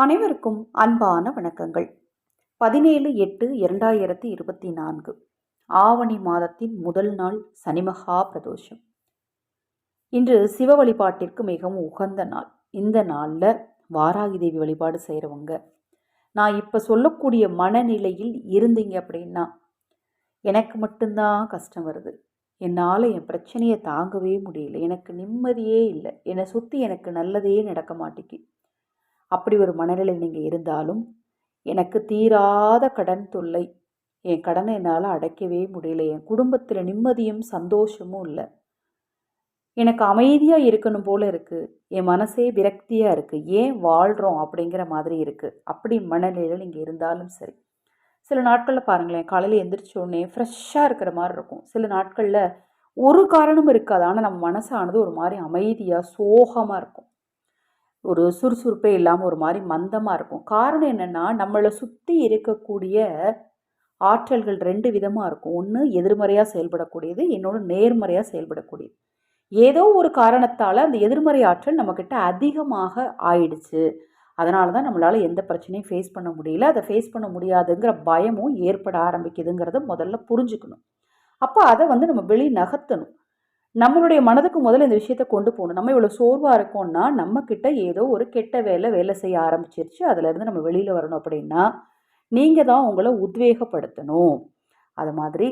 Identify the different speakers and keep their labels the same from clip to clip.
Speaker 1: அனைவருக்கும் அன்பான வணக்கங்கள். பதினேழு எட்டு இரண்டாயிரத்தி இருபத்தி நான்கு ஆவணி மாதத்தின் முதல் நாள் சனிமகா பிரதோஷம். இன்று சிவ வழிபாட்டிற்கு மிகவும் உகந்த நாள். இந்த நாளில் வாராகி தேவி வழிபாடு செய்கிறவங்க நான் இப்போ சொல்லக்கூடிய மனநிலையில் இருந்தீங்க அப்படின்னா எனக்கு மட்டும்தான் கஷ்டம் வருது. என்னால் என் பிரச்சனையை தாங்கவே முடியல. எனக்கு நிம்மதியே இல்லை. என்னை சுற்றி எனக்கு நல்லதே நடக்க மாட்டேங்கி அப்படி ஒரு மனநிலை நீங்கள் இருந்தாலும் எனக்கு தீராத கடன் தொல்லை. என் கடனை என்னால் அடைக்கவே முடியல. என் குடும்பத்தில் நிம்மதியும் சந்தோஷமும் இல்லை. எனக்கு அமைதியாக இருக்கணும் போல் இருக்குது என் மனசே விரக்தியாக இருக்குது ஏன் வாழ்கிறோம் அப்படிங்கிற மாதிரி இருக்குது அப்படி மனநிலையில் நீங்கள் இருந்தாலும் சரி. சில நாட்களில் பாருங்களேன் காலையில் எந்திரிச்ச ஃப்ரெஷ்ஷாக இருக்கிற மாதிரி இருக்கும். சில நாட்களில் ஒரு காரணமும் இருக்காது. ஆனால் நம்ம மனசானது ஒரு மாதிரி அமைதியாக சோகமாக இருக்கும். ஒரு சுறுசுறுப்பே இல்லாமல் ஒரு மாதிரி மந்தமாக இருக்கும். காரணம் என்னென்னா நம்மளை சுற்றி இருக்கக்கூடிய ஆற்றல்கள் ரெண்டு விதமாக இருக்கும். ஒன்று எதிர்மறையாக செயல்படக்கூடியது இன்னொன்று நேர்மறையாக செயல்படக்கூடியது. ஏதோ ஒரு காரணத்தால் அந்த எதிர்மறை ஆற்றல் நம்மக்கிட்ட அதிகமாக ஆயிடுச்சு. அதனால தான் நம்மளால் எந்த பிரச்சனையும் ஃபேஸ் பண்ண முடியல. அதை ஃபேஸ் பண்ண முடியாதுங்கிற பயமும் ஏற்பட ஆரம்பிக்குதுங்கிறத முதல்ல புரிஞ்சுக்கணும். அப்போ அதை வந்து நம்ம வெளி நகர்த்தணும். நம்மளுடைய மனதுக்கு முதல்ல இந்த விஷயத்த கொண்டு போகணும். நம்ம இவ்வளோ சோர்வாக இருக்கோம்னா நம்மக்கிட்ட ஏதோ ஒரு கெட்ட வேலை வேலை செய்ய ஆரம்பிச்சிருச்சு. அதுலேருந்து நம்ம வெளியில் வரணும் அப்படின்னா நீங்கள் தான் உங்களை உத்வேகப்படுத்தணும். அது மாதிரி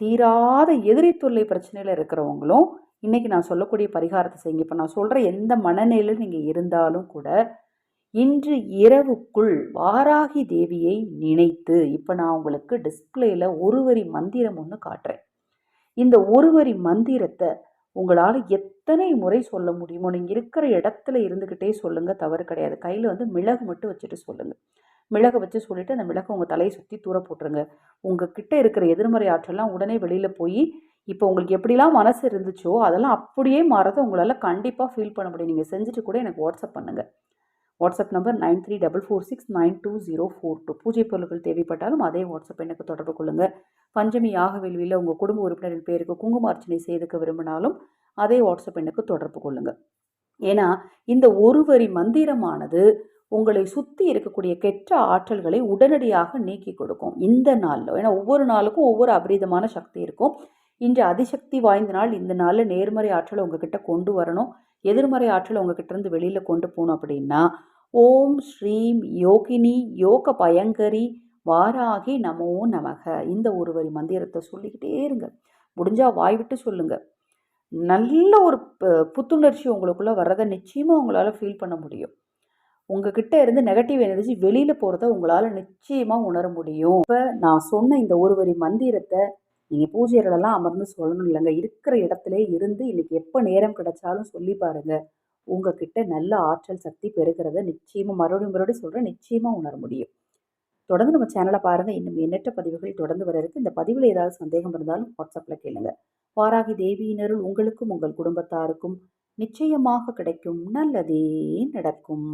Speaker 1: தீராத எதிரி தொல்லை பிரச்சனையில் இருக்கிறவங்களும் இன்றைக்கி நான் சொல்லக்கூடிய பரிகாரத்தை செய்யுங்க. இப்போ நான் சொல்கிற எந்த மனநிலையில் நீங்கள் இருந்தாலும் கூட இன்று இரவுக்குள் வாராகி தேவியை நினைத்து இப்போ நான் உங்களுக்கு டிஸ்பிளேயில் ஒரு வரி மந்திரம் ஒன்று காட்டுறேன். இந்த ஒரு வரி மந்திரத்தை உங்களால் எத்தனை முறை சொல்ல முடியுமோ நீங்கள் இருக்கிற இடத்துல இருந்துக்கிட்டே சொல்லுங்கள் தவறு கிடையாது. கையில் வந்து மிளகு மட்டும் வச்சுட்டு சொல்லுங்கள் மிளகை வச்சு சொல்லிவிட்டு அந்த மிளகை உங்கள் தலையை சுற்றி தூர போட்டுருங்க. உங்கள் கிட்டே இருக்கிற எதிர்மறை ஆற்றலாம் உடனே வெளியில் போய் இப்போ உங்களுக்கு எப்படிலாம் மனசு இருந்துச்சோ அதெல்லாம் அப்படியே மாறதை உங்களால் கண்டிப்பாக ஃபீல் பண்ண முடியும். நீங்கள் செஞ்சுட்டு கூட எனக்கு வாட்ஸ்அப் பண்ணுங்கள் WhatsApp number nine three double four six nine two zero four two. பூஜை பொருட்கள் தேவைப்பட்டாலும் அதே வாட்ஸ்அப் எனக்கு தொடர்பு கொள்ளுங்கள் பஞ்சமி யாக வேள்வியில் உங்கள் குடும்ப உறுப்பினரின் பேருக்கு குங்கும அர்ச்சனை செய்துக்க விரும்பினாலும் அதே வாட்ஸ்அப் எனக்கு தொடர்பு கொள்ளுங்கள் ஏன்னா இந்த ஒரு வரி மந்திரமானது உங்களை சுற்றி இருக்கக்கூடிய கெட்ட ஆற்றல்களை உடனடியாக நீக்கி கொடுக்கும். இந்த நாளில். ஏன்னா ஒவ்வொரு நாளுக்கும் ஒவ்வொரு அபரீதமான சக்தி இருக்கும். இன்று அதிசக்தி வாய்ந்த நாள். இந்த நாளில் நேர்மறை ஆற்றலை உங்ககிட்ட கொண்டு வரணும். எதிர்மறை ஆற்றலை உங்ககிட்ட இருந்து வெளியில் கொண்டு போகணும் அப்படின்னா ஓம் ஸ்ரீம் யோகினி யோக பயங்கரி வாராகி நமோ நமக. இந்த ஒரு வரி மந்திரத்தை சொல்லிக்கிட்டே இருங்க. முடிஞ்சால் வாய் விட்டு சொல்லுங்கள் நல்ல ஒரு புத்துணர்ச்சி உங்களுக்குள்ளே வர்றதை நிச்சயமாக உங்களால் ஃபீல் பண்ண முடியும். உங்ககிட்ட இருந்து நெகட்டிவ் எனர்ஜி வெளியில் போகிறத உங்களால் நிச்சயமாக உணர முடியும். இப்போ நான் சொன்ன இந்த ஒரு வரி மந்திரத்தை நீங்கள் பூஜைகளெல்லாம் அமர்ந்து சொல்லணும் இல்லைங்க. இருக்கிற இடத்துல இருந்து இன்றைக்கி எப்போ நேரம் கிடைச்சாலும் சொல்லி பாருங்கள் உங்ககிட்ட நல்ல ஆற்றல் சக்தி பெருகிறத நிச்சயமாக மறுபடியும் மறுபடியும் சொல்கிறேன் நிச்சயமாக உணர முடியும். தொடர்ந்து நம்ம சேனலை பாருங்கள் இன்னும் எண்ணற்ற பதிவுகள் தொடர்ந்து வர இருக்குது இந்த பதிவில் ஏதாவது சந்தேகம் இருந்தாலும் வாட்ஸ்அப்பில் கேளுங்க. வாராகி தேவியினருள் உங்களுக்கும் உங்கள் குடும்பத்தாருக்கும் நிச்சயமாக கிடைக்கும். நல்லதே நடக்கும்.